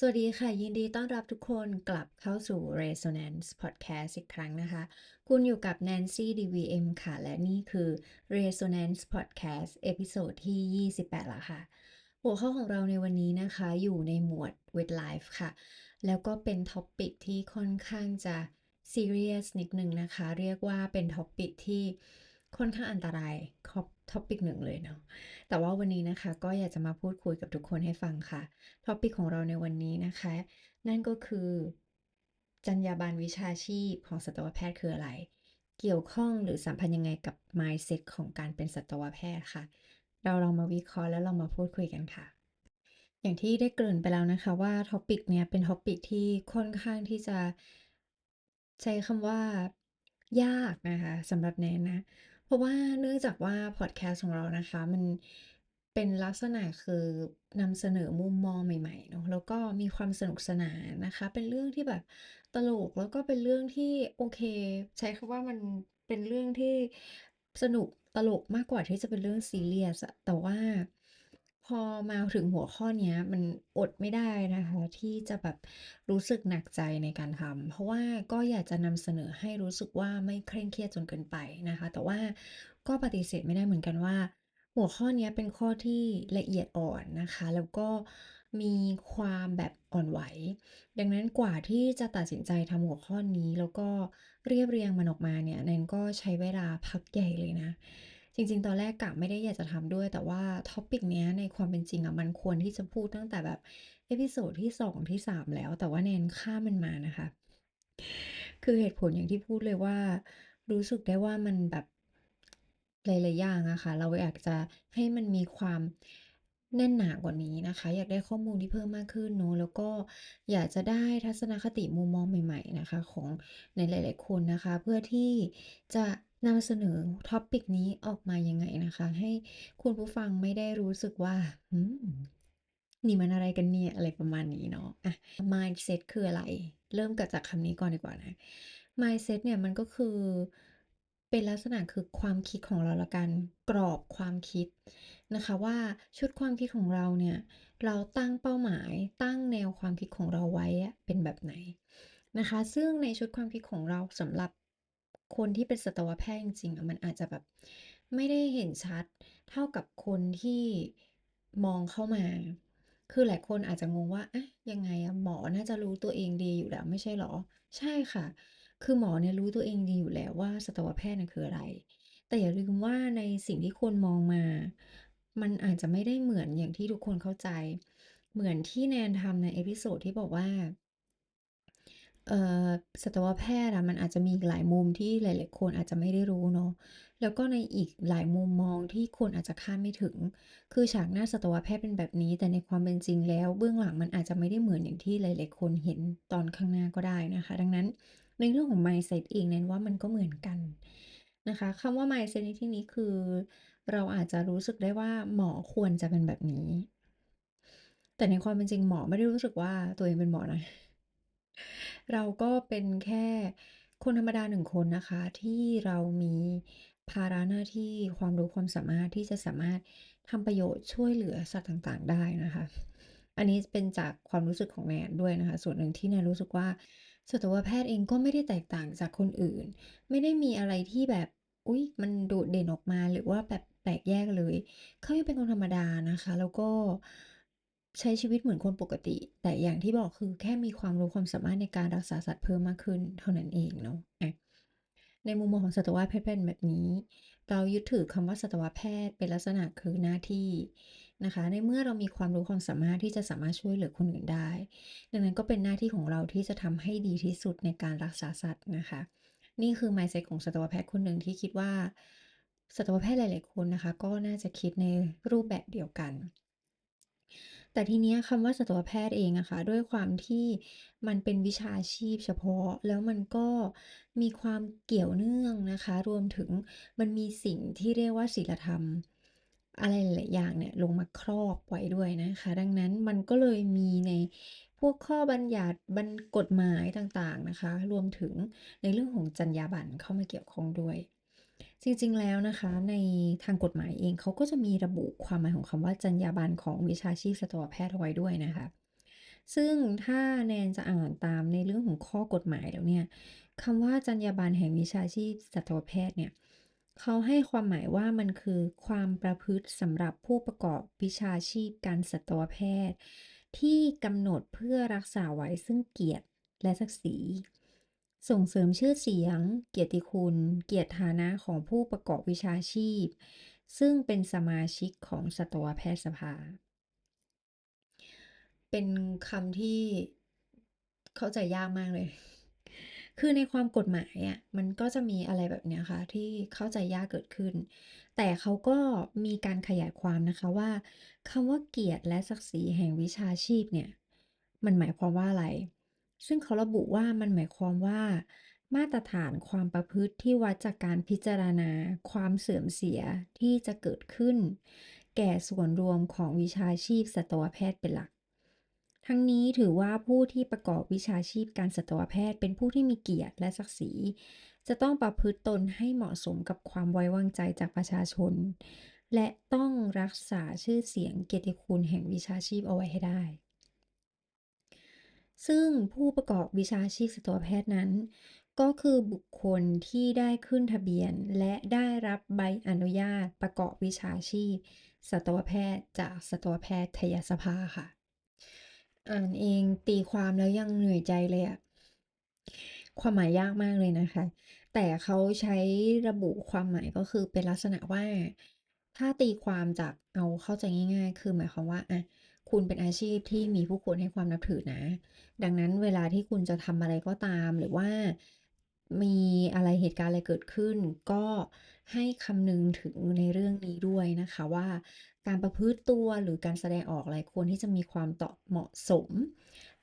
สวัสดีค่ะ ยินดีต้อนรับทุกคนกลับเข้าสู่ Resonance Podcast อีกครั้งนะคะ คุณอยู่กับ Nancy DVM ค่ะ และนี่คือ Resonance Podcast เอพิโซดที่ 28แล้วค่ะ หัวข้อของเราในวันนี้นะคะ อยู่ในหมวด with life ค่ะ แล้วก็เป็นท็อปิกที่ค่อนข้างจะ serious นิดนึงนะคะ เรียกว่าเป็นท็อปิกที่ค่อนข้างอันตราย ท็อปิกหนึ่งเลยเนาะ แต่ว่าวันนี้นะคะก็อยากจะมาพูดคุยกับทุกคนให้ฟังค่ะ ท็อปิกของเราในวันนี้นะคะ นั่นก็คือ จรรยาบรรณวิชาชีพของสัตวแพทย์คืออะไร เกี่ยวข้องหรือสัมพันธ์ยังไงกับ mindset ของการเป็นสัตวแพทย์ค่ะ เราลองมาวิเคราะห์แล้วเรามาพูดคุยกันค่ะ อย่างที่ได้เกริ่นไปแล้วนะคะว่าท็อปิกเนี้ยเป็นท็อปิกที่ค่อนข้างที่จะใช้คำว่ายากนะคะสำหรับแนนนะ เพราะว่าเนื่องจากว่าพอดแคสต์ของเรานะคะ มันเป็นลักษณะคือนำเสนอมุมมองใหม่ๆเนาะแล้วก็มีความสนุกสนานนะคะ เป็นเรื่องที่แบบตลกแล้วก็เป็นเรื่องที่โอเค ใช้คำว่ามันเป็นเรื่องที่สนุกตลกมากกว่าที่จะเป็นเรื่องซีเรียสแต่ว่า พอมาถึงหัวข้อเนี้ย มันอดไม่ได้นะคะ ที่จะแบบรู้สึกหนักใจในการทำเพราะว่าก็อยากจะนำเสนอให้รู้สึกว่าไม่เคร่งเครียดจนเกินไปนะคะ แต่ว่าก็ปฏิเสธไม่ได้เหมือนกันว่า หัวข้อนี้เป็นข้อที่ละเอียดอ่อนนะคะ แล้วก็มีความแบบอ่อนไหว ดังนั้นกว่าที่จะตัดสินใจทำหัวข้อนี้ แล้วก็เรียบเรียงมันออกมาเนี่ยแนนก็ใช้เวลาพักใหญ่เลยนะ จริง ๆ ตอนแรกกะไม่ได้อยากจะทำด้วย แต่ว่าท็อปิกเนี้ยในความเป็นจริงอะมันควรที่จะพูดตั้งแต่แบบเอพิโซดที่ 2 ที่ 3 แล้ว แต่ว่าแนนข้ามมันมานะคะ คือเหตุผลอย่างที่พูดเลยว่า รู้สึกได้ว่ามันแบบหลายๆอย่างอะค่ะ เราอยากจะให้มันมีความแน่นหนากว่านี้นะคะ อยากได้ข้อมูลที่เพิ่มมากขึ้นเนาะแล้วก็อยากจะได้ทัศนคติมุมมองใหม่ ๆนะคะ ของในหลาย ๆ คนนะคะ เพื่อที่จะ นำเสนอท็อปิกนี้ออกมายังไงนะคะ ให้คุณผู้ฟังไม่ได้รู้สึกว่านี่มันอะไรกันเนี่ย อะไรประมาณนี้เนาะอะ mindset คืออะไร เริ่มกันจากคำนี้ก่อนดีกว่านะ mindset เนี่ยมันก็คือเป็นลักษณะคือความคิดของเราละกันกรอบความคิดนะคะว่าชุดความคิดของเราเนี่ย เราตั้งเป้าหมายตั้งแนวความคิดของเราไว้เป็นแบบไหนนะคะ ซึ่งในชุดความคิดของเราสำหรับ คนที่เป็นสัตวแพทย์จริงๆมันอาจจะแบบไม่ได้เห็นชัดเท่ากับคนที่มองเข้ามา คือหลายคนอาจจะงงว่าอะยังไงอะหมอน่าจะรู้ตัวเองดีอยู่แล้วไม่ใช่เหรอ?ใช่ค่ะ คือหมอเนี่ยรู้ตัวเองดีอยู่แล้วว่าสัตวแพทย์น่ะคืออะไร แต่อย่าลืมว่าในสิ่งที่คนมองมา มันอาจจะไม่ได้เหมือนอย่างที่ทุกคนเข้าใจ เหมือนที่แนนทำในเอพิโซดที่บอกว่า สัตวแพทย์อะมันอาจจะมีอีกหลายมุมที่หลาย ๆ คนอาจจะไม่ได้รู้เนาะแล้วก็ในอีกหลายมุมมองที่คนอาจจะคาดไม่ถึง คือฉากหน้าสัตวแพทย์เป็นแบบนี้ แต่ในความเป็นจริงแล้ว เบื้องหลังมันอาจจะไม่ได้เหมือนอย่างที่หลาย ๆ คนเห็นตอนข้างหน้าก็ได้นะคะ ดังนั้นในเรื่องของ mindset เองแนนว่ามันก็เหมือนกันนะคะคำว่า mindset ในที่นี้คือ เราอาจจะรู้สึกได้ว่าหมอควรจะเป็นแบบนี้ แต่ในความเป็นจริงหมอไม่ได้รู้สึกว่าตัวเองเป็นหมอนะ เราก็เป็นแค่คนธรรมดา1คนนะคะ ที่เรามีภาระหน้าที่ความรู้ความสามารถที่จะสามารถทำประโยชน์ช่วยเหลือสัตว์ต่างๆ ได้นะคะ อันนี้เป็นจากความรู้สึกของแนนด้วยนะคะ ส่วนหนึ่งที่แนนรู้สึกว่าสัตวแพทย์เองก็ไม่ได้แตกต่างจากคนอื่น ไม่ได้มีอะไรที่แบบอุ๊ยมันโดดเด่นออกมาหรือว่าแบบแปลกแยกเลย เขายังเป็นคนธรรมดานะคะ แล้วก็ ใช้ชีวิตเหมือนคนปกติ แต่อย่างที่บอกคือแค่มีความรู้ความสามารถในการรักษาสัตว์เพิ่มมากขึ้นเท่านั้นเองเนาะในมุมมองของสัตวแพทย์เป็นแบบนี้ เรายึดถือคำว่าสัตวแพทย์เป็นลักษณะคือหน้าที่นะคะ ในเมื่อเรามีความรู้ความสามารถที่จะสามารถช่วยเหลือคนอื่นได้ ดังนั้นก็เป็นหน้าที่ของเราที่จะทำให้ดีที่สุดในการรักษาสัตว์นะคะ นี่คือ mindset ของสัตวแพทย์คนหนึ่งที่คิดว่าสัตวแพทย์หลาย ๆ คนนะคะ ก็น่าจะคิดในรูปแบบเดียวกัน แต่ทีเนี้ยคำว่าสัตวแพทย์เองอะค่ะด้วยความที่มันเป็นวิชาชีพเฉพาะ แล้วมันก็มีความเกี่ยวเนื่องนะคะ รวมถึงมันมีสิ่งที่เรียกว่าศีลธรรม อะไรหลายอย่างเนี่ยลงมาครอบไว้ด้วยนะคะ ดังนั้นมันก็เลยมีในพวกข้อบัญญัติบัญกฎหมายต่างๆนะคะ รวมถึงในเรื่องของจรรยาบรรณเข้ามาเกี่ยวข้องด้วย จริงๆ แล้วนะคะในทางกฎหมายเองเขาก็จะมีระบุความหมายของคำว่าจรรยาบรรณของวิชาชีพสัตวแพทย์เอาไว้ด้วยนะคะ ซึ่งถ้าแนนจะอ่านตามในเรื่องของข้อกฎหมายแล้วเนี่ยคำว่าจรรยาบรรณแห่งวิชาชีพสัตวแพทย์เนี่ยเขาให้ความหมายว่ามันคือความประพฤติสำหรับผู้ประกอบวิชาชีพการสัตวแพทย์ ที่กำหนดเพื่อรักษาไว้ซึ่งเกียรติและศักดิ์ศรี ส่งเสริมชื่อเสียง เกียรติคุณ เกียรติฐานะของผู้ประกอบวิชาชีพ ซึ่งเป็นสมาชิกของสัตวแพทยสภา เป็นคำที่เข้าใจยากมากเลย คือในความกฎหมายอะมันก็จะมีอะไรแบบเนี้ยค่ะที่เข้าใจยากเกิดขึ้น แต่เขาก็มีการขยายความนะคะว่าคำว่าเกียรติและศักดิ์ศรีแห่งวิชาชีพเนี่ย มันหมายความว่าอะไร ซึ่งเขาระบุว่ามันหมายความว่า มาตรฐานความประพฤติที่วัดจากการพิจารณา ความเสื่อมเสียที่จะเกิดขึ้น แก่ส่วนรวมของวิชาชีพสัตวแพทย์เป็นหลัก ทั้งนี้ถือว่าผู้ที่ประกอบวิชาชีพการสัตวแพทย์ เป็นผู้ที่มีเกียรติและศักดิ์ศรี จะต้องประพฤติตนให้เหมาะสมกับความไว้วางใจจากประชาชน และต้องรักษาชื่อเสียงเกียรติคุณแห่งวิชาชีพเอาไว้ให้ได้ ซึ่งผู้ประกอบวิชาชีพสัตวแพทย์นั้น ก็คือบุคคลที่ได้ขึ้นทะเบียน และได้รับใบอนุญาตประกอบวิชาชีพ สัตวแพทย์จากสัตวแพทยสภาค่ะ อ่านเองตีความแล้วยังเหนื่อยใจเลยอะความหมายยากมากเลยนะคะ แต่เขาใช้ระบุความหมายก็คือเป็นลักษณะว่า ถ้าตีความจากเอาเข้าใจง่าย ๆ คือหมายความว่าอะ คุณเป็นอาชีพที่มีผู้คนให้ความนับถือนะ ดังนั้นเวลาที่คุณจะทำอะไรก็ตาม หรือว่ามีอะไรเหตุการณ์อะไรเกิดขึ้น ก็ให้คำนึงถึงในเรื่องนี้ด้วยนะคะว่าการประพฤติตัวหรือการแสดงออกอะไรควรที่จะมีความต่อเหมาะสม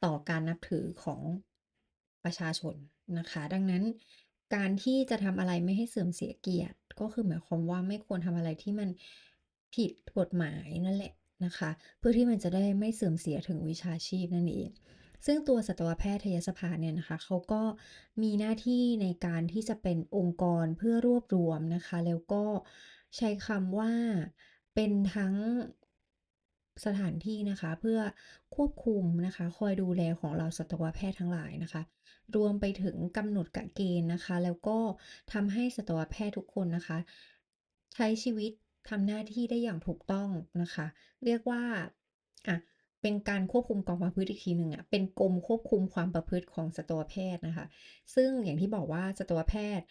ต่อการนับถือของประชาชนนะคะ ดังนั้นการที่จะทำอะไรไม่ให้เสื่อมเสียเกียรติ ก็คือหมายความว่าไม่ควรทำอะไรที่มันผิดกฎหมายนั่นแหละ นะคะ เพื่อที่มันจะได้ไม่เสื่อมเสียถึงวิชาชีพนั่นเอง ซึ่งตัวสัตวแพทยสภาเนี่ยนะคะเขาก็มีหน้าที่ในการที่จะเป็นองค์กรเพื่อรวบรวมนะคะ แล้วก็ใช้คำว่าเป็นทั้งสถานที่นะคะเพื่อควบคุมนะคะ คอยดูแลของเหล่าสัตวแพทย์ทั้งหลายนะคะ รวมไปถึงกำหนดกะเกณฑ์นะคะ แล้วก็ทำให้สัตวแพทย์ทุกคนนะคะ ใช้ชีวิต ทำหน้าที่ได้อย่างถูกต้องนะคะ เรียกว่าอะเป็นการควบคุมความประพฤติอีกทีหนึ่งอะเป็นกรมควบคุมความประพฤติของสัตวแพทย์นะคะ ซึ่งอย่างที่บอกว่าสัตวแพทย์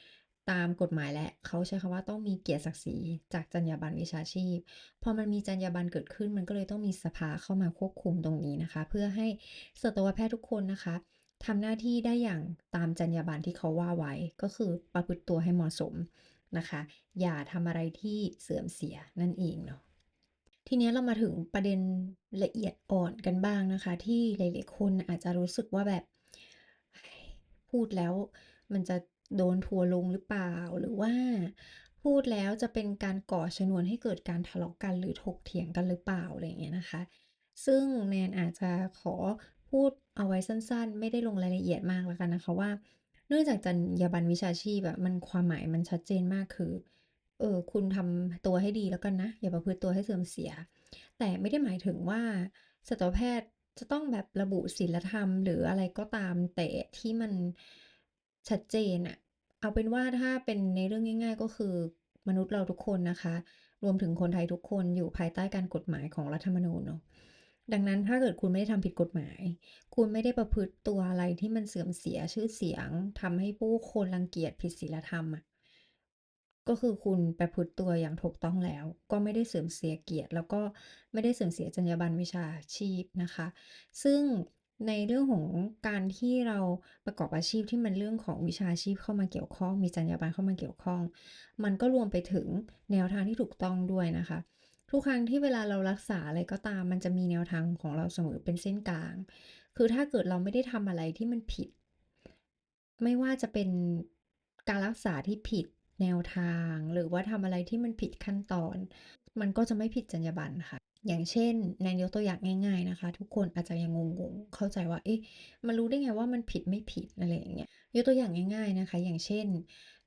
ตามกฎหมายแล้วเขาใช้คำว่าต้องมีเกียรติศักดิ์ศรีจากจรรยาบรรณวิชาชีพ พอมันมีจรรยาบรรณเกิดขึ้น มันก็เลยต้องมีสภาเข้ามาควบคุมตรงนี้นะคะ เพื่อให้สัตวแพทย์ทุกคนนะคะทำหน้าที่ได้อย่างตามจรรยาบรรณที่เขาว่าไว้ ก็คือประพฤติตัวให้เหมาะสม นะคะ อย่าทำอะไรที่เสื่อมเสียนั่นเองเนาะทีนี้เรามาถึงประเด็นละเอียดอ่อนกันบ้างนะคะ ที่หลายๆคนอาจจะรู้สึกว่าแบบพูดแล้วมันจะโดนทัวร์ลงหรือเปล่าหรือว่าพูดแล้วจะเป็นการก่อชนวนให้เกิดการทะเลาะกันหรือถกเถียงกันหรือเปล่าอะไรอย่างเงี้ยนะคะ ซึ่งแนนอาจจะขอพูดเอาไว้สั้นๆ ไม่ได้ลงรายละเอียดมากแล้วกันนะคะว่า เนื่องจากจรรยาบรรณวิชาชีพอะมันความหมายมันชัดเจนมากคือ เออ คุณทำตัวให้ดีแล้วกันนะ อย่าประพฤติตัวให้เสื่อมเสีย แต่ไม่ได้หมายถึงว่าสัตวแพทย์จะต้องแบบระบุศีลธรรม หรืออะไรก็ตามแต่ที่มันชัดเจนน่ะเอาเป็นว่าถ้าเป็นในเรื่องง่าย ๆ ก็คือมนุษย์เราทุกคนนะคะ รวมถึงคนไทยทุกคนอยู่ภายใต้การกฎหมายของรัฐธรรมนูญเนาะ ดังนั้นถ้าเกิดคุณไม่ได้ทำผิดกฎหมาย คุณไม่ได้ประพฤติตัวอะไรที่มันเสื่อมเสียชื่อเสียงทำให้ผู้คนรังเกียจผิดศีลธรรมอะก็คือคุณประพฤติตัวอย่างถูกต้องแล้ว ก็ไม่ได้เสื่อมเสียเกียรติ แล้วก็ไม่ได้เสื่อมเสียจรรยาบรรณวิชาชีพนะคะ ซึ่งในเรื่องของการที่เราประกอบอาชีพที่มันเรื่องของวิชาชีพเข้ามาเกี่ยวข้อง มีจรรยาบรรณเข้ามาเกี่ยวข้อง มันก็รวมไปถึงแนวทางที่ถูกต้องด้วยนะคะ ทุกครั้งที่เวลาเรารักษาอะไรก็ตาม มันจะมีแนวทางของเราเสมอเป็นเส้นกลาง คือถ้าเกิดเราไม่ได้ทำอะไรที่มันผิด ไม่ว่าจะเป็นการรักษาที่ผิดแนวทาง หรือว่าทำอะไรที่มันผิดขั้นตอน มันก็จะไม่ผิดจรรยาบรรณค่ะ อย่างเช่นแนนยกตัวอย่างง่าย ๆนะคะ ทุกคนอาจจะยังงงๆ เข้าใจว่า เอ๊ะ มันรู้ได้ไงว่ามันผิดไม่ผิดอะไรอย่างเงี้ย ยกตัวอย่างง่าย ๆนะคะ อย่างเช่น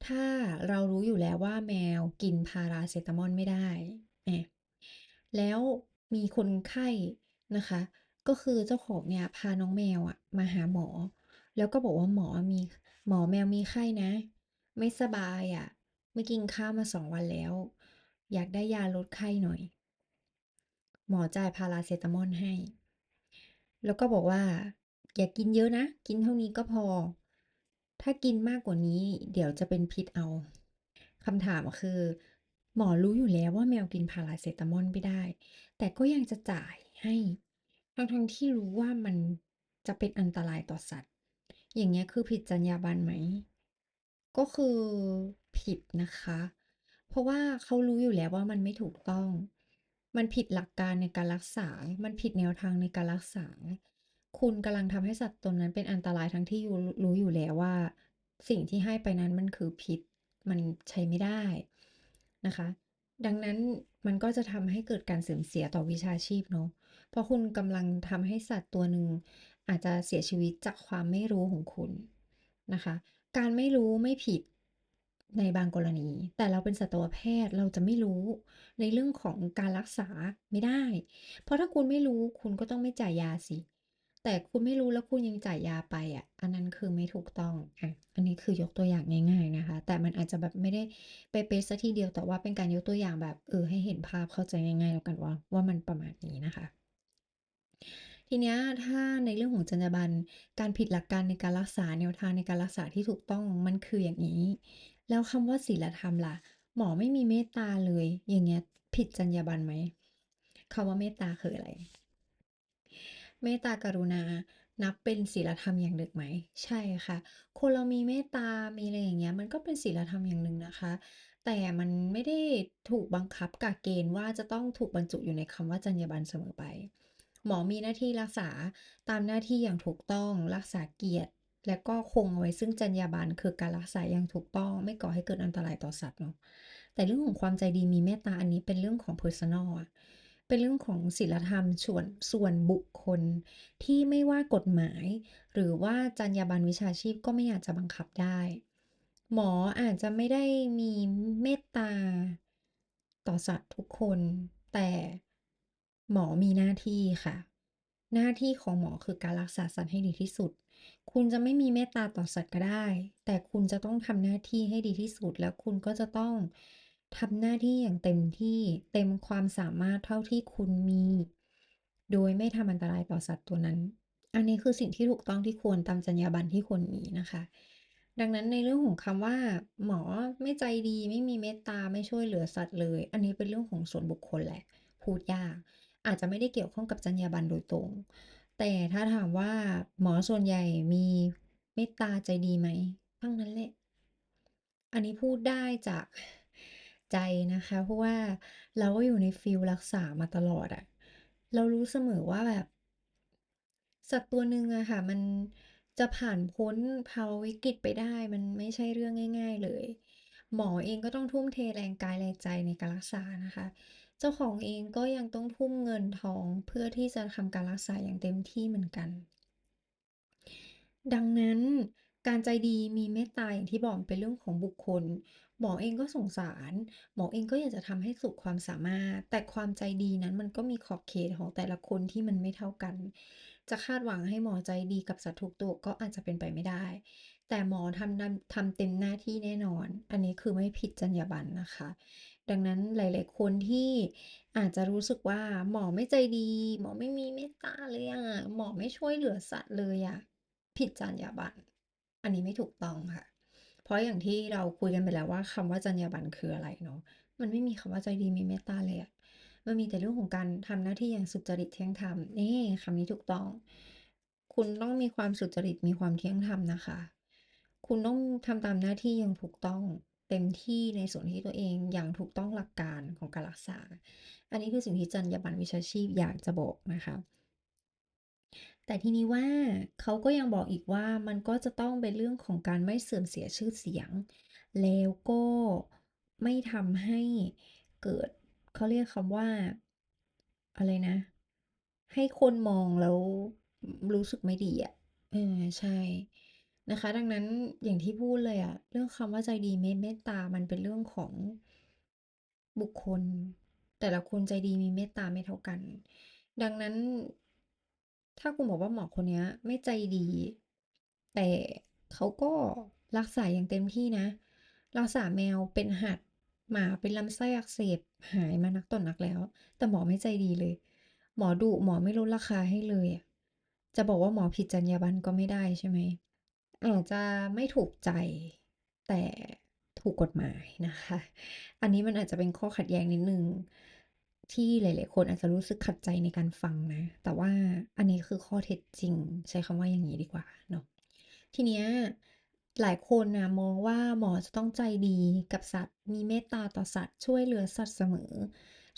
ถ้าเรารู้อยู่แล้วว่าแมวกินพาราเซตามอลไม่ได้ แล้วมีคนไข้นะคะ ก็คือเจ้าของเนี่ยพาน้องแมวอะมาหาหมอ แล้วก็บอกว่าหมอมีหมอแมวมีไข้นะ ไม่สบายอะไม่กินข้าวมาสองวันแล้ว อยากได้ยาลดไข้หน่อย หมอจ่ายพาราเซตามอลให้ แล้วก็บอกว่า อย่ากินเยอะนะ กินเท่านี้ก็พอ ถ้ากินมากกว่านี้ เดี๋ยวจะเป็นพิษเอาคำถามคือ หมอรู้อยู่แล้วว่าแมวกินพาราเซตามอลไม่ได้ แต่ก็ยังจะจ่ายให้ ทั้งๆที่รู้ว่ามันจะเป็นอันตรายต่อสัตว์ อย่างเงี้ยคือผิดจรรยาบรรณไหม ก็คือผิดนะคะ เพราะว่าเขารู้อยู่แล้วว่ามันไม่ถูกต้อง มันผิดหลักการในการรักษา มันผิดแนวทางในการรักษา คุณกำลังทำให้สัตว์ตัวนั้นเป็นอันตรายทั้งที่ยูรู้อยู่แล้วว่า สิ่งที่ให้ไปนั้นมันคือพิษ มันใช้ไม่ได้ นะคะ ดังนั้นมันก็จะทำให้เกิดการเสื่อมเสียต่อวิชาชีพเนาะเพราะคุณกำลังทำให้สัตว์ตัวหนึ่งอาจจะเสียชีวิตจากความไม่รู้ของคุณนะคะ การไม่รู้ไม่ผิดในบางกรณี แต่เราเป็นสัตวแพทย์เราจะไม่รู้ในเรื่องของการรักษาไม่ได้ เพราะถ้าคุณไม่รู้คุณก็ต้องไม่จ่ายยาสิ แต่คุณไม่รู้แล้วคุณยังจ่ายยาไปอะ อันนั้นคือไม่ถูกต้องอะอันนี้คือยกตัวอย่างง่าย ๆนะคะ แต่มันอาจจะแบบไม่ได้เป๊ะๆเสียทีเดียว แต่ว่าเป็นการยกตัวอย่างแบบเออให้เห็นภาพเข้าใจง่ายๆแล้วกันว่า ว่ามันประมาณนี้นะคะ ทีเนี้ยถ้าในเรื่องของจรรยาบรรณการผิดหลักการในการรักษาแนวทางในการรักษาที่ถูกต้องมันคืออย่างนี้ แล้วคำว่าศีลธรรมล่ะ หมอไม่มีเมตตาเลย อย่างเงี้ยผิดจรรยาบรรณไหมคำว่าเมตตาคืออะไร เมตตากรุณา นับเป็นศีลธรรมอย่างหนึ่งไหม ใช่ค่ะ คนเรามีเมตตา มีอะไรอย่างเงี้ย มันก็เป็นศีลธรรมอย่างหนึ่งนะคะ แต่มันไม่ได้ถูกบังคับกะเกณฑ์ว่าจะต้องถูกบรรจุอยู่ในคำว่าจรรยาบรรณเสมอไป หมอมีหน้าที่รักษาตามหน้าที่อย่างถูกต้อง รักษาเกียรติ และก็คงเอาไว้ซึ่งจรรยาบรรณคือการรักษาอย่างถูกต้อง ไม่ก่อให้เกิดอันตรายต่อสัตว์เนาะ แต่เรื่องของความใจดีมีเมตตาอันนี้เป็นเรื่องของเพอร์ซันนัลอะ เป็นเรื่องของศีลธรรมส่วนส่วนบุคคล ที่ไม่ว่ากฎหมาย หรือว่าจรรยาบรรณวิชาชีพก็ไม่อาจจะบังคับได้ หมออาจจะไม่ได้มีเมตตา ต่อสัตว์ทุกคน แต่หมอมีหน้าที่ค่ะ หน้าที่ของหมอคือการรักษาสัตว์ให้ดีที่สุด คุณจะไม่มีเมตตาต่อสัตว์ก็ได้ แต่คุณจะต้องทำหน้าที่ให้ดีที่สุด แล้วคุณก็จะต้อง ทำหน้าที่อย่างเต็มที่เต็มความสามารถเท่าที่คุณมี โดยไม่ทำอันตรายต่อสัตว์ตัวนั้น อันนี้คือสิ่งที่ถูกต้องที่ควรตามจรรยาบรรณที่ควรมีนะคะ ดังนั้นในเรื่องของคำว่า หมอไม่ใจดีไม่มีเมตตาไม่ช่วยเหลือสัตว์เลย อันนี้เป็นเรื่องของส่วนบุคคลแหละ พูดยาก อาจจะไม่ได้เกี่ยวข้องกับจรรยาบรรณโดยตรง แต่ถ้าถามว่าหมอส่วนใหญ่มีเมตตาใจดีไหมทั้งนั้นแหละ อันนี้พูดได้จาก ใจนะคะ เพราะว่าเราก็อยู่ในฟีลรักษามาตลอดอะเรารู้เสมอว่าแบบสัตว์ตัวหนึ่งอะค่ะ มันจะผ่านพ้นภาวะวิกฤตไปได้ มันไม่ใช่เรื่องง่าย ๆเลย หมอเองก็ต้องทุ่มเทแรงกายแรงใจในการรักษานะคะ เจ้าของเองก็ยังต้องทุ่มเงินทองเพื่อที่จะทำการรักษาอย่างเต็มที่เหมือนกัน ดังนั้นการใจดีมีเมตตาอย่างที่บอกเป็นเรื่องของบุคคล หมอเองก็สงสาร หมอเองก็อยากจะทำให้สุดความสามารถ แต่ความใจดีนั้นมันก็มีขอบเขตของแต่ละคนที่มันไม่เท่ากัน จะคาดหวังให้หมอใจดีกับสัตว์ทุกตัวก็อาจจะเป็นไปไม่ได้ แต่หมอทำนำทำเต็มหน้าที่แน่นอน อันนี้คือไม่ผิดจรรยาบรรณนะคะ ดังนั้นหลาย ๆ คนที่อาจจะรู้สึกว่าหมอไม่ใจดี หมอไม่มีเมตตาเลยอะหมอไม่ช่วยเหลือสัตว์เลยอะผิดจรรยาบรรณอันนี้ไม่ถูกต้องค่ะ เพราะอย่างที่เราคุยกันไปแล้วว่าคำว่าจรรยาบรรณคืออะไรเนาะมันไม่มีคำว่าใจดีมีเมตตาเลยอะมันมีแต่เรื่องของการทำหน้าที่อย่างสุจริตเที่ยงธรรมนี่คำนี้ถูกต้อง คุณต้องมีความสุจริตมีความเที่ยงธรรมนะคะ คุณต้องทำตามหน้าที่อย่างถูกต้องเต็มที่ในส่วนที่ตัวเองอย่างถูกต้องหลักการของการรักษา อันนี้คือสิ่งที่จรรยาบรรณวิชาชีพอยากจะบอกนะคะ แต่ทีนี้ว่าเขาก็ยังบอกอีกว่ามันก็จะต้องเป็นเรื่องของการไม่เสื่อมเสียชื่อเสียง แล้วก็ไม่ทำให้เกิดเขาเรียกคำว่า อะไรนะ ให้คนมองแล้วรู้สึกไม่ดีอะเออใช่นะคะ ดังนั้นอย่างที่พูดเลยอะเรื่องคำว่าใจดีเมเมตตา มันเป็นเรื่องของบุคคล แต่ละคนใจดีมีเมตตาไม่เท่ากัน ดังนั้น ถ้าคุณบอกว่าหมอคนนี้ไม่ใจดี แต่เขาก็รักษาอย่างเต็มที่นะ รักษาแมวเป็นหัดหมาเป็นลำไส้อักเสบหายมานักต่อนนักแล้ว แต่หมอไม่ใจดีเลย หมอดุหมอไม่ลดราคาให้เลยจะบอกว่าหมอผิดจรรยาบรรณก็ไม่ได้ใช่ไหมอาจจะไม่ถูกใจแต่ถูกกฎหมายนะคะ อันนี้มันอาจจะเป็นข้อขัดแย้งนิดหนึ่ง ที่หลาย ๆ คนอาจจะรู้สึกขัดใจในการฟังนะ แต่ว่าอันนี้คือข้อเท็จจริง ใช้คำว่าอย่างงี้ดีกว่าเนาะทีเนี้ยหลายคนนะมองว่าหมอจะต้องใจดีกับสัตว์ มีเมตตาต่อสัตว์ ช่วยเหลือสัตว์เสมอ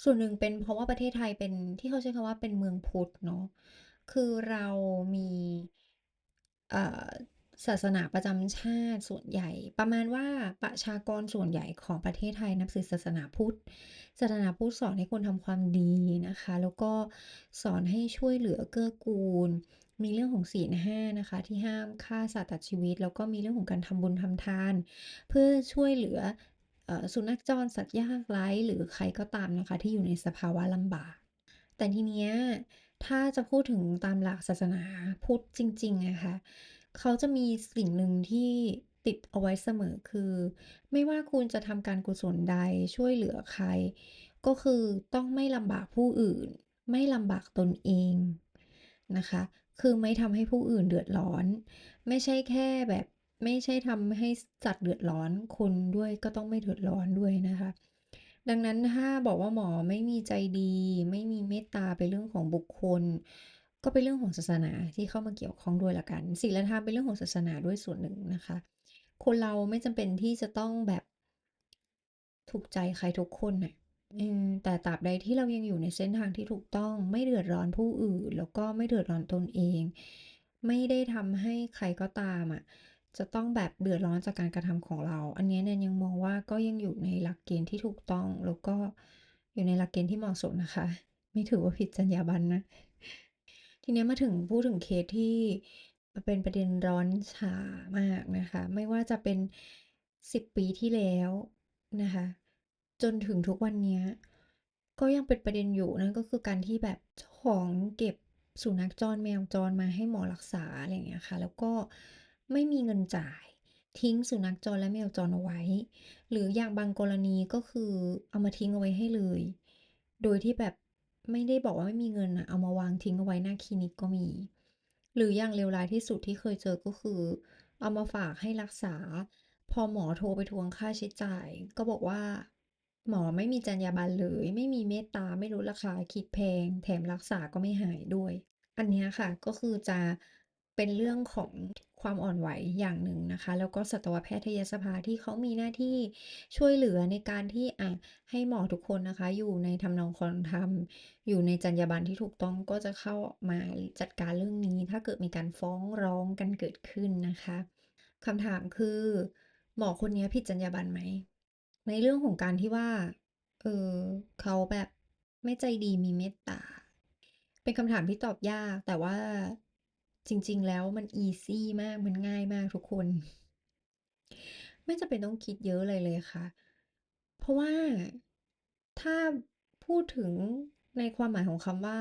ส่วนหนึ่งเป็นเพราะว่าประเทศไทยเป็นที่เขาใช้คำว่าเป็นเมืองพุทธเนาะคือเรามีเอ่อ ศาสนาประจำชาติส่วนใหญ่ ประมาณว่าประชากรส่วนใหญ่ของประเทศไทยนับถือศาสนาพุทธศาสนาพุทธสอนให้คนทำความดีนะคะ แล้วก็สอนให้ช่วยเหลือเกื้อกูล มีเรื่องของศีล5นะคะ ที่ห้ามฆ่าสัตว์ตัดชีวิต แล้วก็มีเรื่องของการทำบุญทำทาน เพื่อช่วยเหลืออสุนัขจรสัตว์ยากไร้หรือใครก็ตามนะคะ ที่อยู่ในสภาวะลำบาก แต่ทีเนี้ยถ้าจะพูดถึงตามหลักศาสนาพุทธจริงๆอะคะ เขาจะมีสิ่งหนึ่งที่ติดเอาไว้เสมอคือ ไม่ว่าคุณจะทำการกุศลใดช่วยเหลือใคร ก็คือต้องไม่ลำบากผู้อื่น ไม่ลำบากตนเองนะคะ คือไม่ทำให้ผู้อื่นเดือดร้อน ไม่ใช่แค่แบบไม่ใช่ทำให้สัตว์เดือดร้อนคนด้วยก็ต้องไม่เดือดร้อนด้วยนะคะ ดังนั้นถ้าบอกว่าหมอไม่มีใจดี ไม่มีเมตตาเป็นเรื่องของบุคคล ก็เป็นเรื่องของศาสนาที่เข้ามาเกี่ยวข้องด้วยล้วกันศีลธรรมเป็นเรื่องของศาสนาด้วยส่วนหนึ่งนะคะ คนเราไม่จำเป็นที่จะต้องแบบถูกใจใครทุกคนน่ะแต่ตราบใดที่เรายังอยู่ในเส้นทางที่ถูกต้องไม่เดือดร้อนผู้อื่น แล้วก็ไม่เดือดร้อนตนเอง ไม่ได้ทำให้ใครก็ตามอะจะต้องแบบเดือดร้อนจากการกระทำของเรา อันนี้ยแนนยังมองว่าก็ยังอยู่ในหลักเกณฑ์ที่ถูกต้อง แล้วก็อยู่ในหลักเกณฑ์ที่เหมาะสมนะคะ ไม่ถือว่าผิดจรรยาบรรณนะ ทีนี้มาถึงพูดถึงเคสที่เป็นประเด็นร้อนฉ่ามากนะคะ ไม่ว่าจะเป็น10ปีที่แล้วนะคะ จนถึงทุกวันนี้ก็ยังเป็นประเด็นอยู่นั่นก็คือการที่แบบเจ้าของเก็บสุนัขจรแมวจรมาให้หมอรักษาอะไรอย่างเงี้ยค่ะ แล้วก็ไม่มีเงินจ่ายทิ้งสุนัขจรและแมวจรเอาไว้ หรืออย่างบางกรณีก็คือเอามาทิ้งเอาไว้ให้เลย โดยที่แบบ ไม่ได้บอกว่าไม่มีเงินนะเอามาวางทิ้งเอาไว้หน้าคลินิกก็มี หรืออย่างเลวร้ายที่สุดที่เคยเจอก็คือ เอามาฝากให้รักษา พอหมอโทรไปทวงค่าใช้จ่าย ก็บอกว่า หมอไม่มีจรรยาบรรณเลย ไม่มีเมตตาไม่รู้ราคาคิดแพง แถมรักษาก็ไม่หายด้วย อันนี้ค่ะก็คือจะ เป็นเรื่องของความอ่อนไหวอย่างหนึ่งนะคะ แล้วก็สัตวแพทยสภาที่เขามีหน้าที่ช่วยเหลือในการที่อะให้หมอทุกคนนะคะ อยู่ในทำนองคลองธรรมอยู่ในจรรยาบรรณที่ถูกต้องก็จะเข้ามาจัดการเรื่องนี้ ถ้าเกิดมีการฟ้องร้องกันเกิดขึ้นนะคะคำถามคือ หมอคนนี้ผิดจรรยาบรรณไหม?ในเรื่องของการที่ว่าเออเขาแบบไม่ใจดีมีเมตตา เป็นคำถามที่ตอบยากแต่ว่า จริง ๆ แล้วมันอีซี่มากมันง่ายมากทุกคน ไม่จำเป็นต้องคิดเยอะอะไรเลยค่ะ เพราะว่าถ้าพูดถึงในความหมายของคำว่า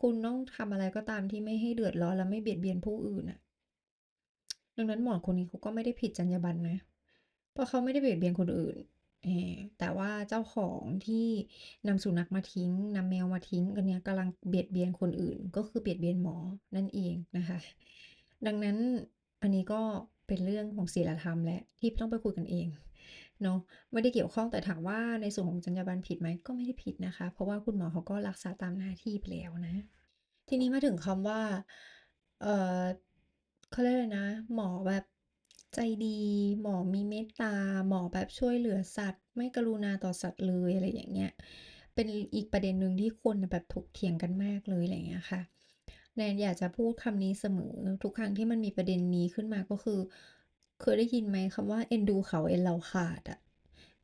คุณต้องทำอะไรก็ตามที่ไม่ให้เดือดร้อนและไม่เบียดเบียนผู้อื่นน่ะดังนั้นหมอคนนี้เขาก็ไม่ได้ผิดจรรยาบรรณนะ เพราะเขาไม่ได้เบียดเบียนคนอื่น แต่ว่าเจ้าของที่นำสุนัขมาทิ้งนำแมวมาทิ้งอันเนี้ยกำลังเบียดเบียนคนอื่น ก็คือเบียดเบียนหมอนั่นเองนะคะ ดังนั้นอันนี้ก็เป็นเรื่องของศีลธรรมแหละที่ต้องไปคุยกันเองเนาะไม่ได้เกี่ยวข้องแต่ถามว่าในส่วนของจรรยาบรรณผิดไหม?ก็ไม่ได้ผิดนะคะ เพราะว่าคุณหมอเขาก็รักษาตามหน้าที่ไปแล้วนะ ทีนี้มาถึงคำว่าเออเขาเรียกอะไรนะ หมอแบบ ใจดี หมอมีเมตตา หมอแบบช่วยเหลือสัตว์ ไม่กรุณาต่อสัตว์เลยอะไรอย่างเงี้ย เป็นอีกประเด็นหนึ่งที่คนแบบถกเถียงกันมากเลยอะไรอย่างเงี้ยค่ะแนนอยากจะพูดคำนี้เสมอ ทุกครั้งที่มันมีประเด็นนี้ขึ้นมาก็คือ เคยได้ยินไหมคำว่า"เอ็นดูเขาเอ็นเราขาด"อะ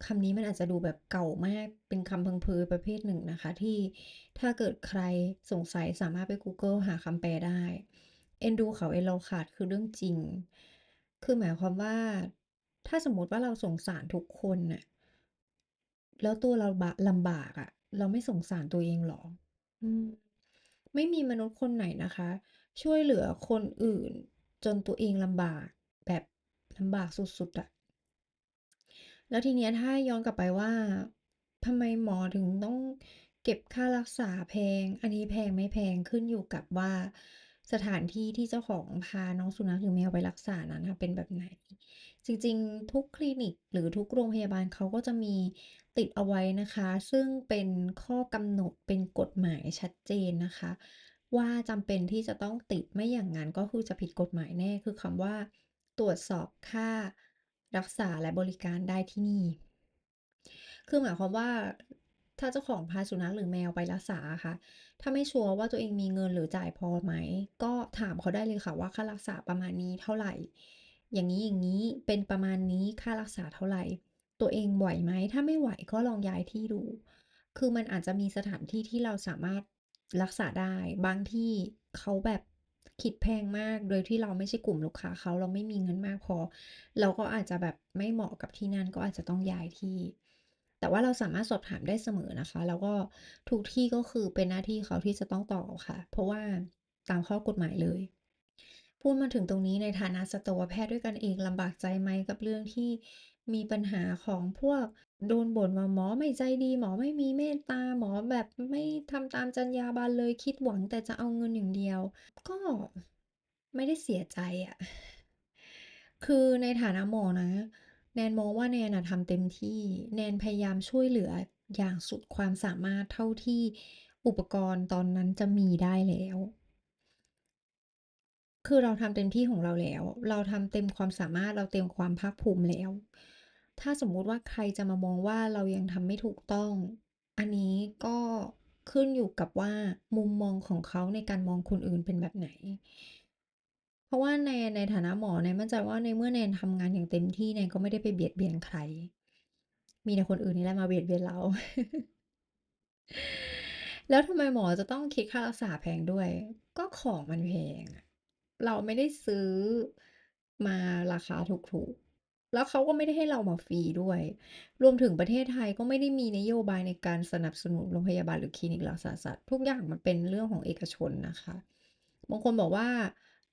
คำนี้มันอาจจะดูแบบเก่ามาก เป็นคำพังเพยประเภทหนึ่งนะคะ ที่ถ้าเกิดใครสงสัยสามารถไปกูเกิลหาคำแปลได้ เอ็นดูเขาเอ็นเราขาดคือเรื่องจริง คือหมายความว่า ถ้าสมมติว่าเราสงสารทุกคนน่ะ แล้วตัวเราบะลำบากอะเราไม่สงสารตัวเองหรอ?อืม ไม่มีมนุษย์คนไหนนะคะ ช่วยเหลือคนอื่น จนตัวเองลำบากแบบลำบากสุดๆอะแล้วทีเนี้ยถ้าย้อนกลับไปว่าทำไมหมอถึงต้องเก็บค่ารักษาแพง อันนี้แพงไม่แพงขึ้นอยู่กับว่า สถานที่ที่เจ้าของพาน้องสุนัขหรือแมวไปรักษานั้นเป็นแบบไหน จริงๆ ทุกคลินิกหรือทุกโรงพยาบาลเขาก็จะมีติดเอาไว้นะคะ ซึ่งเป็นข้อกำหนดเป็นกฎหมายชัดเจนนะคะ ว่าจำเป็นที่จะต้องติดไม่อย่างงั้นก็คือจะผิดกฎหมายแน่คือคำว่า ตรวจสอบค่ารักษาและบริการได้ที่นี่ คือหมายความว่า ถ้าเจ้าของพาสุนัขหรือแมวไปรักษาค่ะ ถ้าไม่ชัวร์ว่าตัวเองมีเงินหรือจ่ายพอไหม ก็ถามเขาได้เลยค่ะว่าค่ารักษาประมาณนี้เท่าไหร่ อย่างนี้อย่างนี้เป็นประมาณนี้ค่ารักษาเท่าไหร่ ตัวเองไหวไหม ถ้าไม่ไหวก็ลองย้ายที่ดู คือมันอาจจะมีสถานที่ที่เราสามารถรักษาได้ บางที่เขาแบบคิดแพงมาก โดยที่เราไม่ใช่กลุ่มลูกค้าเขาเราไม่มีเงินมากพอ เราก็อาจจะแบบไม่เหมาะกับที่นั่นก็อาจจะต้องย้ายที่ แต่ว่าเราสามารถสอบถามได้เสมอนะคะ แล้วก็ทุกที่ก็คือเป็นหน้าที่เขาที่จะต้องตอบค่ะ เพราะว่าตามข้อกฎหมายเลย พูดมาถึงตรงนี้ในฐานะสัตวแพทย์ด้วยกันเองลำบากใจไหมกับเรื่องที่มีปัญหาของพวกโดนบ่นว่าหมอไม่ใจดี หมอไม่มีเมตตาหมอแบบไม่ทำตามจรรยาบรรณเลยคิดหวังแต่จะเอาเงินอย่างเดียว ก็ไม่ได้เสียใจอะคือในฐานะหมอนะ แนนมองว่าแนนน่ะทำเต็มที่ แนนพยายามช่วยเหลืออย่างสุดความสามารถเท่าที่อุปกรณ์ตอนนั้นจะมีได้แล้ว คือเราทำเต็มที่ของเราแล้ว เราทำเต็มความสามารถเราเต็มความภาคภูมิแล้ว ถ้าสมมุติว่าใครจะมามองว่าเรายังทำไม่ถูกต้อง อันนี้ก็ขึ้นอยู่กับว่ามุมมองของเขาในการมองคนอื่นเป็นแบบไหน เพราะว่าแนในฐานะหมอแนนมั่นใจว่าในเมื่อแนนทำงานอย่างเต็มที่แนนก็ไม่ได้ไปเบียดเบียนใคร มีแต่คนอื่นนี่แหละมาเบียดเบียนเรา แล้วทำไมหมอจะต้องคิดค่ารักษาแพงด้วย ก็ของมันแพง เราไม่ได้ซื้อมาราคาถูกๆ แล้วเขาก็ไม่ได้ให้เรามาฟรีด้วย รวมถึงประเทศไทยก็ไม่ได้มีนโยบายในการสนับสนุนโรงพยาบาลหรือคลินิกรักษาสัตว์ทุกอย่างมันเป็นเรื่องของเอกชนนะคะ บางคนบอกว่า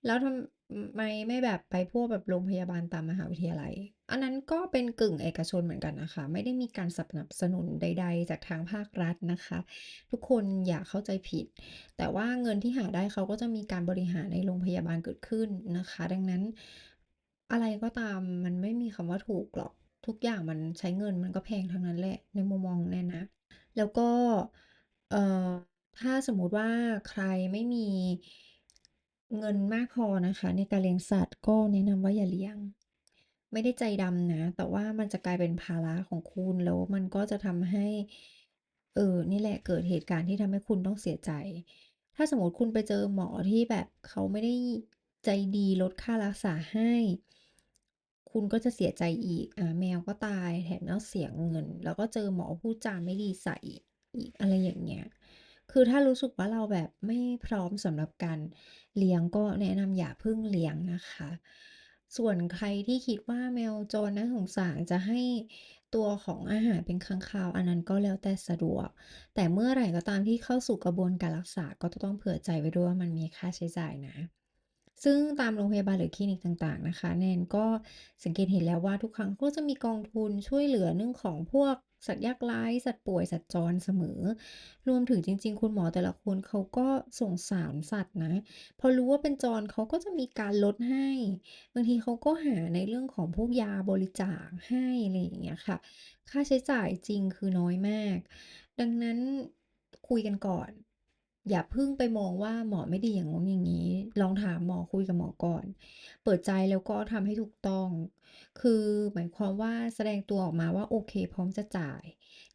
แล้วทำไมไม่แบบไปพวกแบบโรงพยาบาลตามมหาวิทยาลัย อันนั้นก็เป็นกึ่งเอกชนเหมือนกันนะคะ ไม่ได้มีการสนับสนุนใด ๆ จากทางภาครัฐนะคะ ทุกคนอย่าเข้าใจผิด แต่ว่าเงินที่หาได้เขาก็จะมีการบริหารในโรงพยาบาลเกิดขึ้นนะคะ ดังนั้นอะไรก็ตามมันไม่มีคำว่าถูกหรอก ทุกอย่างมันใช้เงินมันก็แพงทั้งนั้นแหละ ในมุมมองแนนนะ แล้วก็เอ่อถ้าสมมุติว่าใครไม่มี เงินมากพอนะคะในการเลี้ยงสัตว์ ก็แนะนำว่าอย่าเลี้ยง ไม่ได้ใจดำนะ แต่ว่ามันจะกลายเป็นภาระของคุณ แล้วมันก็จะทำให้ เออ นี่แหละเกิดเหตุการณ์ที่ทำให้คุณต้องเสียใจ ถ้าสมมติคุณไปเจอหมอที่แบบเขาไม่ได้ใจดีลดค่ารักษาให้ คุณก็จะเสียใจอีก อ่า แมวก็ตาย แถมต้องเสียเงิน แล้วก็เจอหมอพูดจาไม่ดีใส่อีกอะไรอย่างเงี้ย คือถ้ารู้สึกว่าเราแบบไม่พร้อมสำหรับการเลี้ยงก็แนะนำอย่าเพิ่งเลี้ยงนะคะ ส่วนใครที่คิดว่าแมวจรน่าสงสารจะให้ตัวของอาหารเป็นค้างคาว อันนั้นก็แล้วแต่สะดวก แต่เมื่อไหร่ก็ตามที่เข้าสู่กระบวนการรักษาก็จะต้องเผื่อใจไว้ด้วยว่ามันมีค่าใช้จ่ายนะซึ่งตามโรงพยาบาลหรือคลินิกต่างๆนะคะ แนนก็สังเกตเห็นแล้วว่าทุกครั้งก็จะมีกองทุนช่วยเหลือเรื่องของพวก สัตว์ยากไร้สัตว์ป่วยสัตว์จรเสมอ รวมถึงจริง ๆ คุณหมอแต่ละคนเขาก็สงสารสัตว์นะ พอรู้ว่าเป็นจรเขาก็จะมีการลดให้ บางทีเขาก็หาในเรื่องของพวกยาบริจาคให้อะไรอย่างเงี้ยค่ะ ค่าใช้จ่ายจริงคือน้อยมาก ดังนั้นคุยกันก่อน อย่าพิ่งไปมองว่าหมอไม่ดีอย่างงู้นอย่างงี้ ลองถามหมอคุยกับหมอก่อน เปิดใจแล้วก็ทำให้ถูกต้อง คือหมายความว่าแสดงตัวออกมาว่าโอเค พร้อมจะจ่าย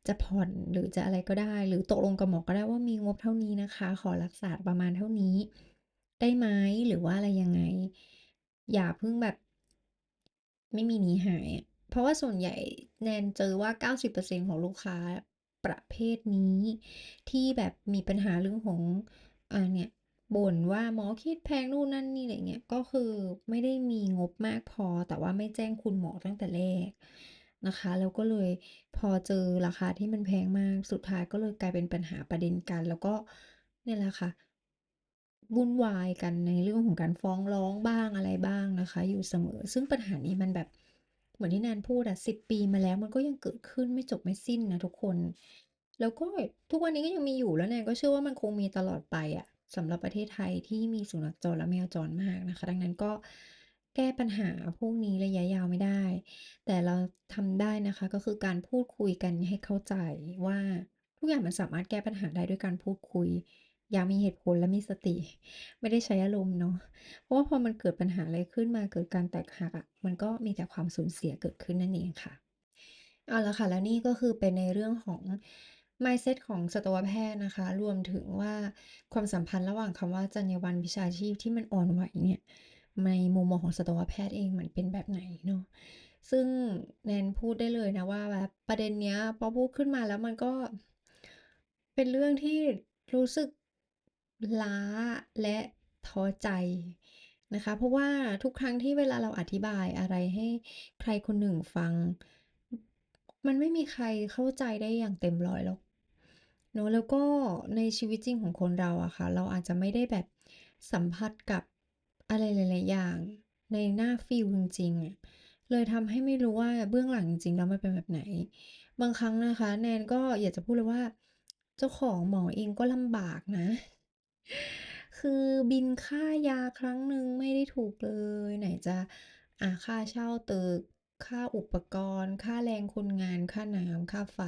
จะผ่อนหรือจะอะไรก็ได้ หรือตกลงกับหมอก็ได้ว่ามีงบเท่านี้นะคะ ขอรักษาประมาณเท่านี้ ได้ไหมหรือว่าอะไรยังไง อย่าพิ่งแบบ ไม่มีหนีหาย เพราะว่าส่วนใหญ่แนนเจอว่า 90%ของลูกค้า ประเภทนี้ ที่แบบมีปัญหาเรื่องของอ่าเนี่ยบ่นว่าหมอคิดแพงนู่นนั่นนี่อะไรเงี้ยก็คือไม่ได้มีงบมากพอ แต่ว่าไม่แจ้งคุณหมอตั้งแต่แรกนะคะแล้วก็เลยพอเจอราคาที่มันแพงมากสุดท้ายก็เลยกลายเป็นปัญหาประเด็นกัน แล้วก็เนี่ยแหละค่ะวุ่นวายกันในเรื่องของการฟ้องร้องบ้างอะไรบ้างนะคะ อยู่เสมอ ซึ่งปัญหานี้มันแบบ มือนที่แนนพูดอะ10ปีมาแล้วมันก็ยังเกิดขึ้นไม่จบไม่สิ้นนะทุกคน แล้วก็ทุกวันนี้ก็ยังมีอยู่แล้วแนนก็เชื่อว่ามันคงมีตลอดไปอะสำหรับประเทศไทยที่มีสุนัขจรและแมวจรมากนะคะ ดังนั้นก็แก้ปัญหาพวกนี้ระยะยาวไม่ได้ แต่เราทำได้นะคะก็คือการพูดคุยกันให้เข้าใจว่าทุกอย่างมันสามารถแก้ปัญหาได้ด้วยการพูดคุย อย่างมีเหตุผลและมีสติ ไม่ได้ใช้อารมณ์เนาะเพราะว่าพอมันเกิดปัญหาอะไรขึ้นมาเกิดการแตกหักอะมันก็มีแต่ความสูญเสียเกิดขึ้นนั่นเองค่ะเอาละค่ะ แล้วนี่ก็คือเป็นในเรื่องของ mindset ของสัตวแพทย์นะคะ รวมถึงว่าความสัมพันธ์ระหว่างคำว่าจรรยาบรรณวิชาชีพที่มันอ่อนไหวเนี่ยในมุมมองของสัตวแพทย์เองมันเป็นแบบไหนเนาะซึ่งแนนพูดได้เลยนะว่าแบบประเด็นเนี้ยพอพูดขึ้นมาแล้วมันก็เป็นเรื่องที่รู้สึก ล้าและท้อใจนะคะ เพราะว่าทุกครั้งที่เวลาเราอธิบายอะไรให้ใครคนหนึ่งฟัง มันไม่มีใครเข้าใจได้อย่างเต็มร้อยหรอกเนาะแล้วก็ในชีวิตจริงของคนเราอะค่ะ เราอาจจะไม่ได้แบบสัมผัสกับอะไรหลาย ๆ อย่างในหน้าฟีลจริงๆเลยทำให้ไม่รู้ว่าเบื้องหลังจริงๆแล้วมันเป็นแบบไหน บางครั้งนะคะ แนนก็อยากจะพูดเลยว่า เจ้าของหมอเองก็ลำบากนะ คือบิลค่ายาครั้งหนึ่งไม่ได้ถูกเลย ไหนจะอ่าค่าเช่าตึก ค่าอุปกรณ์ ค่าแรงคนงาน ค่าน้ำค่าไฟ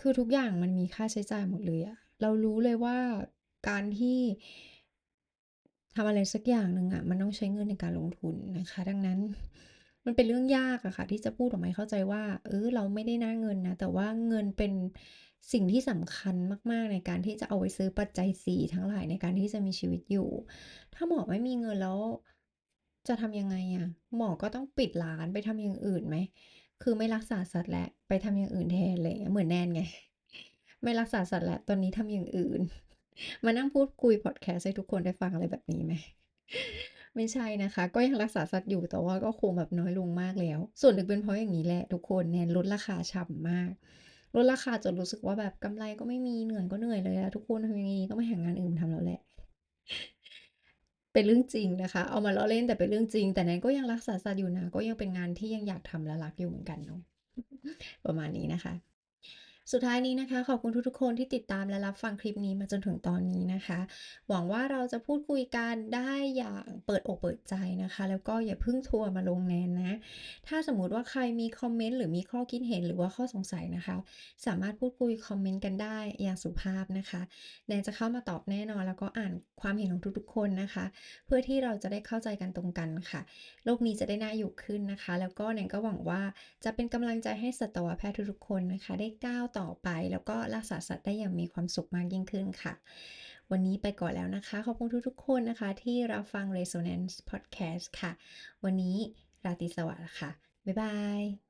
คือทุกอย่างมันมีค่าใช้จ่ายหมดเลยอะเรารู้เลยว่าการที่ทำอะไรสักอย่างหนึ่งอะมันต้องใช้เงินในการลงทุนนะคะ ดังนั้นมันเป็นเรื่องยากอะค่ะ ที่จะพูดออกมาเข้าใจว่า เออเราไม่ได้หน้าเงินนะ แต่ว่าเงินเป็น สิ่งที่สำคัญมาก ๆ ในการที่จะเอาไว้ซื้อปัจจัย4ทั้งหลายในการที่จะมีชีวิตอยู่ ถ้าหมอไม่มีเงินแล้วจะทำยังไงอะ?หมอก็ต้องปิดร้านไปทำอย่างอื่นไหม คือไม่รักษาสัตว์แล้วไปทำอย่างอื่นแทนอะไรเงี้ย เหมือนแนนไง ไม่รักษาสัตว์แล้วตอนนี้ทำอย่างอื่น มานั่งพูดคุยพอดแคสต์ให้ทุกคนได้ฟังอะไรแบบนี้ไหมไม่ใช่นะคะ ก็ยังรักษาสัตว์อยู่แต่ว่าก็คงแบบน้อยลงมากแล้ว ส่วนหนึ่งเป็นเพราะอย่างงี้แหละทุกคนแนนลดราคาฉ่ำมาก ลดราคาจนรู้สึกว่าแบบกำไรก็ไม่มีเหนื่อยก็เหนื่อยเลยอะทุกคนทำยังไงดีต้องไปหางานอื่นทำแล้วแหละ เป็นเรื่องจริงนะคะ เอามาล้อเล่นแต่เป็นเรื่องจริง แต่นั้นก็ยังรักษาสัตว์อยู่นะก็ยังเป็นงานที่ยังอยากทำและรักอยู่เหมือนกันเนาะประมาณนี้นะคะ สุดท้ายนี้นะคะ ขอบคุณทุกๆคนที่ติดตามและรับฟังคลิปนี้มาจนถึงตอนนี้นะคะ หวังว่าเราจะพูดคุยกันได้อย่างเปิดอกเปิดใจนะคะ แล้วก็อย่าเพิ่งทัวร์มาลงแนนนะ ถ้าสมมุติว่าใครมีคอมเมนต์หรือมีข้อคิดเห็นหรือว่าข้อสงสัยนะคะ สามารถพูดคุยคอมเมนต์กันได้อย่างสุภาพนะคะแนนจะเข้ามาตอบแน่นอน แล้วก็อ่านความเห็นของทุกๆคนนะคะ เพื่อที่เราจะได้เข้าใจกันตรงกันค่ะ โลกนี้จะได้น่าอยู่ขึ้นนะคะ แล้วก็แนนก็หวังว่าจะเป็นกำลังใจให้สัตวแพทย์ทุกๆคนนะคะ ได้ก้าวต่อไป แล้วก็รักษาสัตว์ได้อย่างมีความสุขมากยิ่งขึ้นค่ะ วันนี้ไปก่อนแล้วนะคะ ขอบคุณทุกๆคนนะคะ ที่รับฟัง Resonance Podcast ค่ะ วันนี้ราตรีสวัสดิ์ค่ะ บ๊ายบาย